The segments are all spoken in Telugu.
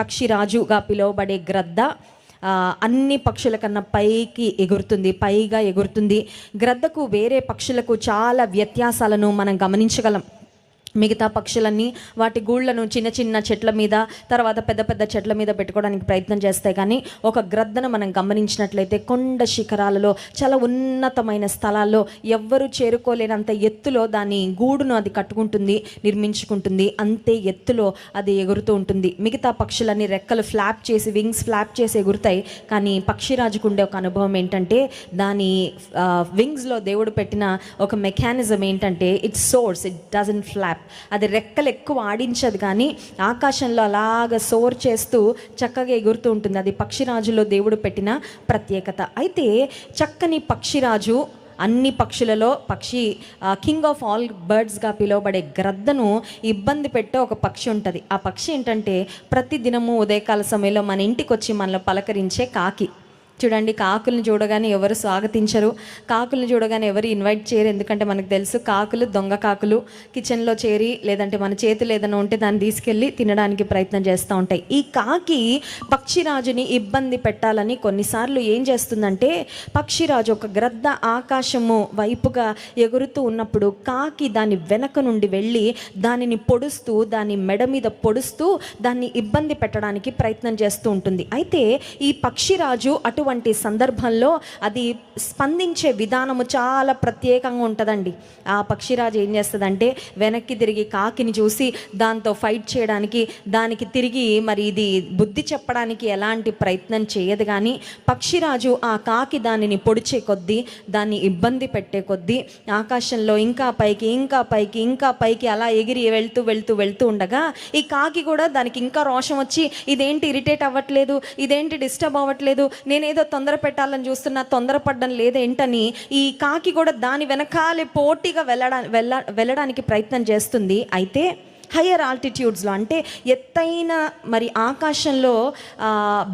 పక్షిరాజుగా పిలువబడే గ్రద్ద అన్ని పక్షుల కన్నా పైకి ఎగురుతుంది పైగా ఎగురుతుంది. గ్రద్దకు వేరే పక్షులకు చాలా వ్యత్యాసాలను మనం గమనించగలం. మిగతా పక్షులన్నీ వాటి గూళ్ళను చిన్న చిన్న చెట్ల మీద తర్వాత పెద్ద పెద్ద చెట్ల మీద పెట్టుకోవడానికి ప్రయత్నం చేస్తాయి. కానీ ఒక గ్రద్దను మనం గమనించినట్లయితే కొండ శిఖరాలలో చాలా ఉన్నతమైన స్థలాల్లో ఎవ్వరూ చేరుకోలేనంత ఎత్తులో దాని గూడును అది కట్టుకుంటుంది నిర్మించుకుంటుంది. అంతే ఎత్తులో అది ఎగురుతూ ఉంటుంది. మిగతా పక్షులన్నీ రెక్కలు ఫ్లాప్ చేసి వింగ్స్ ఫ్లాప్ చేసి ఎగురుతాయి. కానీ పక్షిరాజుకు ఉండే ఒక అనుభవం ఏంటంటే దాని వింగ్స్లో దేవుడు పెట్టిన ఒక మెకానిజం ఏంటంటే its source it doesn't flap అది రెక్కలు ఎక్కువ ఆడించదు కానీ ఆకాశంలో అలాగ సోర్ చేస్తూ చక్కగా ఎగురుతూ ఉంటుంది. అది పక్షిరాజులో దేవుడు పెట్టిన ప్రత్యేకత. అయితే చక్కని పక్షిరాజు అన్ని పక్షులలో పక్షి కింగ్ ఆఫ్ ఆల్ బర్డ్స్గా పిలువబడే గ్రద్దను ఇబ్బంది పెట్టే ఒక పక్షి ఉంటుంది. ఆ పక్షి ఏంటంటే ప్రతి దినము ఉదయకాల సమయంలో మన ఇంటికి వచ్చి మనలో పలకరించే కాకి. చూడండి కాకులను చూడగానే ఎవరు స్వాగతించరు కాకులను చూడగానే ఎవరు ఇన్వైట్ చేయరు. ఎందుకంటే మనకు తెలుసు కాకులు దొంగ కాకులు కిచెన్లో చేరి లేదంటే మన చేతులు ఏదైనా ఉంటే దాన్ని తీసుకెళ్ళి తినడానికి ప్రయత్నం చేస్తూ ఉంటాయి. ఈ కాకి పక్షిరాజుని ఇబ్బంది పెట్టాలని కొన్నిసార్లు ఏం చేస్తుందంటే పక్షిరాజు ఒక గ్రద్ద ఆకాశము వైపుగా ఎగురుతూ ఉన్నప్పుడు కాకి దాని వెనక నుండి వెళ్ళి దానిని పొడుస్తూ దాని మెడ మీద పొడుస్తూ దాన్ని ఇబ్బంది పెట్టడానికి ప్రయత్నం చేస్తూ ఉంటుంది. అయితే ఈ పక్షిరాజు అటువంటి సందర్భంలో అది స్పందించే విధానము చాలా ప్రత్యేకంగా ఉంటుందండి. ఆ పక్షిరాజు ఏం చేస్తుందంటే వెనక్కి తిరిగి కాకిని చూసి దాంతో ఫైట్ చేయడానికి దానికి తిరిగి మరి ఇది బుద్ధి చెప్పడానికి ఎలాంటి ప్రయత్నం చేయదు కానీ పక్షిరాజు ఆ కాకి దానిని పొడిచే కొద్దీ దాన్ని ఇబ్బంది పెట్టే కొద్దీ ఆకాశంలో ఇంకా పైకి ఇంకా పైకి ఇంకా పైకి అలా ఎగిరి వెళ్తూ వెళ్తూ వెళ్తూ ఉండగా ఈ కాకి కూడా దానికి ఇంకా రోషం వచ్చి ఇదేంటి ఇరిటేట్ అవ్వట్లేదు ఇదేంటి డిస్టర్బ్ అవ్వట్లేదు నేనేదో తొందర పెట్టాలని చూస్తున్నా తొందరపడడం లేదేంటని ఈ కాకి కూడా దాని వెనకాలే పోటీగా వెళ్ళడా వెళ్ళ వెళ్ళడానికి ప్రయత్నం చేస్తుంది. అయితే హయ్యర్ ఆల్టిట్యూడ్స్లో అంటే ఎత్తైన మరి ఆకాశంలో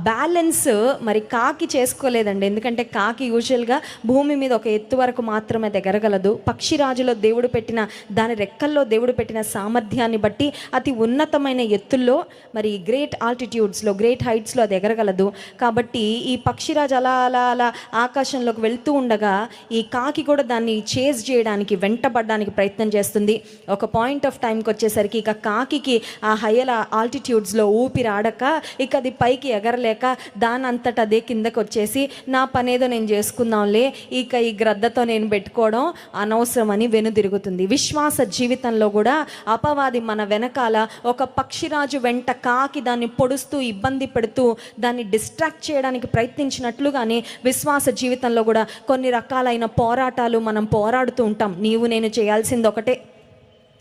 బ్యాలెన్స్ మరి కాకి చేసుకోలేదండి. ఎందుకంటే కాకి యూజువల్గా భూమి మీద ఒక ఎత్తు వరకు మాత్రమే దగ్గరగలదు. పక్షిరాజులో దేవుడు పెట్టిన దాని రెక్కల్లో దేవుడు పెట్టిన సామర్థ్యాన్ని బట్టి అతి ఉన్నతమైన ఎత్తుల్లో మరి గ్రేట్ ఆల్టిట్యూడ్స్లో గ్రేట్ హైట్స్లో అది ఎగరగలదు. కాబట్టి ఈ పక్షిరాజు అలా అలా అలా ఆకాశంలోకి వెళ్తూ ఉండగా ఈ కాకి కూడా దాన్ని చేజ్ చేయడానికి వెంటబడడానికి ప్రయత్నం చేస్తుంది. ఒక పాయింట్ ఆఫ్ టైంకి వచ్చేసరికి ఇక కాకికి ఆ హయ్యల ఆల్టిట్యూడ్స్లో ఊపిరాడక ఇక అది పైకి ఎగరలేక దాని అంతట అదే కిందకు వచ్చేసి నా పనేదో నేను చేసుకుందాంలే ఇక ఈ గ్రద్దతో నేను పెట్టుకోవడం అనవసరమని వెనుదిరుగుతుంది. విశ్వాస జీవితంలో కూడా అపవాది మన వెనకాల ఒక పక్షిరాజు వెంట కాకి దాన్ని పొడుస్తూ ఇబ్బంది పెడుతూ దాన్ని డిస్ట్రాక్ట్ చేయడానికి ప్రయత్నించినట్లుగానే విశ్వాస జీవితంలో కూడా కొన్ని రకాలైన పోరాటాలు మనం పోరాడుతూ ఉంటాం. నీవు నేను చేయాల్సింది ఒకటే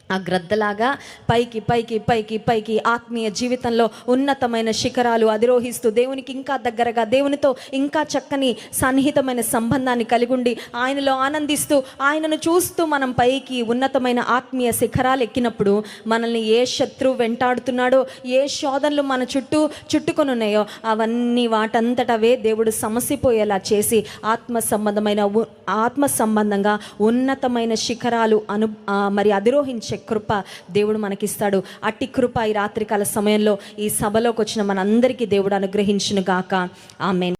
ఆ గ్రద్దలాగా పైకి పైకి పైకి పైకి ఆత్మీయ జీవితంలో ఉన్నతమైన శిఖరాలు అధిరోహిస్తూ దేవునికి ఇంకా దగ్గరగా దేవునితో ఇంకా చక్కని సన్నిహితమైన సంబంధాన్ని కలిగి ఉండి ఆయనలో ఆనందిస్తూ ఆయనను చూస్తూ మనం పైకి ఉన్నతమైన ఆత్మీయ శిఖరాలు ఎక్కినప్పుడు మనల్ని ఏ శత్రువు వెంటాడుతున్నాడో ఏ శోధనలు మన చుట్టూ చుట్టుకొని ఉన్నాయో అవన్నీ వాటంతటవే దేవుడు సమసిపోయేలా చేసి ఆత్మ సంబంధమైన ఉ- ఆత్మ సంబంధంగా ఉన్నతమైన శిఖరాలు అను మరి అధిరోహించే కృప దేవుడు మనకిస్తాడు. అట్టి కృప ఈ రాత్రికాల సమయంలో ఈ సభలోకి వచ్చిన మనందరికీ దేవుడు అనుగ్రహించును గాక ఆమె